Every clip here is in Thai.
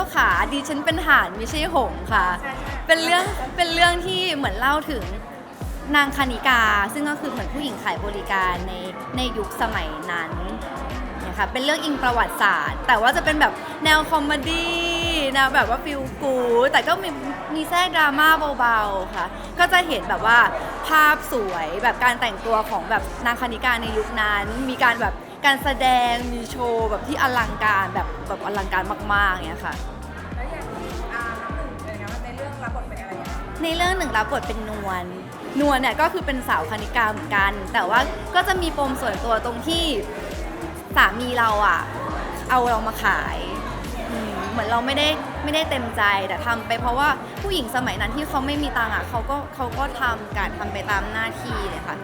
ไม่ใช่หงส์ค่ะ เป็นเรื่องเป็นเรื่องที่เหมือนเล่าถึงนางคณิกา ซึ่งก็คือเหมือนผู้หญิงขายบริการในในยุคสมัยนั้นนะคะเป็นเรื่องอิงประวัติศาสตร์ แต่ว่าจะเป็นแบบแนวคอมเมดี้แนวแบบว่าฟิลกูดแต่ก็มีมีแทรกดราม่าเบาๆค่ะ ก็จะเห็นแบบว่าภาพสวยแบบการแต่งตัวของแบบนางคณิกาในยุคนั้น มีการแบบ การแสดงมีโชว์แบบที่อลังการแบบแบบอลังการมากๆเนี่ยค่ะ แล้วอย่างอาน้ำหนึ่งเป็นไงว่าในเรื่องรับบทเป็นอะไรยังไงในเรื่องหนึ่งรับบทเป็นนวลนวลเนี่ยก็คือเป็นสาวคณิกาเหมือนกัน แต่ว่าก็จะมีปมส่วนตัวตรงที่สามีเราอะ เอาเรามาขายอืมเหมือนเราไม่ได้ไม่ได้เต็มใจแต่ทำไปเพราะว่าผู้หญิงสมัยนั้นที่เขาไม่มีตังค์อะเขาก็เขาก็ทำการทำไปตามหน้าที่เลยค่ะ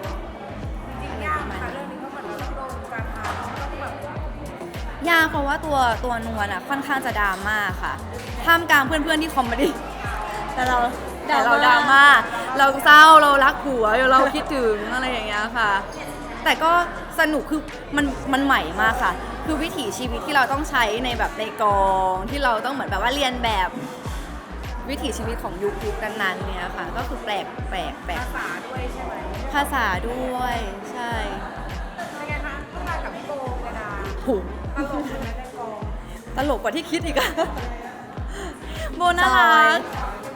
ยากเพราะว่าตัวตัวนวลอะค่อนข้างจะดราม่าค่ะท่ามกลางเพื่อนๆที่คอมเมดี้แต่เราแต่เราดราม่าเราเศร้าเรารักผัวเราคิดถึงอะไรอย่างเงี้ยค่ะ แต่ก็สนุกคือมันมันใหม่มากค่ะ คือวิถีชีวิตที่เราต้องใช้ในแบบในกองที่เราต้องเหมือนแบบว่าเรียนแบบวิถีชีวิตของยุคยุคนั้นๆเนี่ยค่ะ ก็คือแปลกแปลกแปลกภาษาด้วยใช่ไหมภาษาด้วยใช่เป็นไงคะร่วมงานกับพี่โบเวลาถูก ตลกใช่ไหมในกองตลกกว่าที่คิดอีกอะโบน่ารัก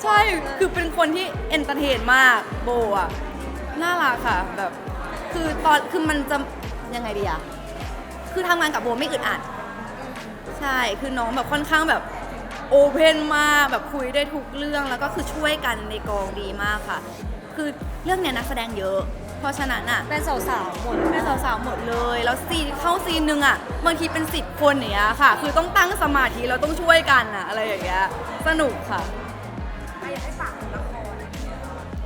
ใช่คือเป็นคนที่เอนเตอร์เทนมากโบอะน่ารักค่ะแบบคือตอนคือมันจะยังไงดีอะคือทำงานกับโบไม่อึดอัด ใช่คือน้องแบบค่อนข้างแบบโอเพนมากแบบคุยได้ทุกเรื่องแล้วก็คือช่วยกันในกองดีมากค่ะ คือเรื่องเนี้ยนักแสดงเยอะ เพราะฉะนั้นอะเป็นสาวๆหมดเป็นสาวๆหมดเลย แล้วซีนเข้าซีนหนึ่งอะบางทีเป็นสิบคนอย่างเนี้ยค่ะ คือต้องตั้งสมาธิเราต้องช่วยกันอะอะไรอย่างเงี้ยสนุกค่ะอะอยากให้ฝากถึงละคร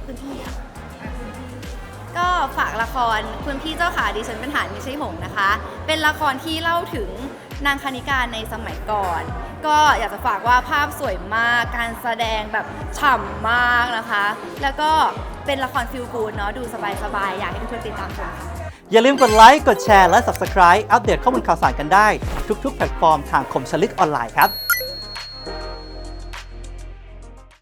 คุณพี่อะก็ฝากละครคุณพี่เจ้าขาดิฉันเป็นฐานมิใช่หงส์นะคะ เป็นละครที่เล่าถึงนางคณิกาในสมัยก่อน ก็อยากจะฝากว่าภาพสวยมาก การแสดงแบบฉ่ำมากนะคะ แล้วก็ เป็นละครฟิลกูดเนาะดูสบายๆ อยากให้ทุกคนติดตามชมค่ะ อย่าลืมกดไลค์ กดแชร์ และ Subscribe อัปเดตข้อมูลข่าวสารกันได้ ทุกๆ แพลตฟอร์มทางคมชลิกออนไลน์ครับ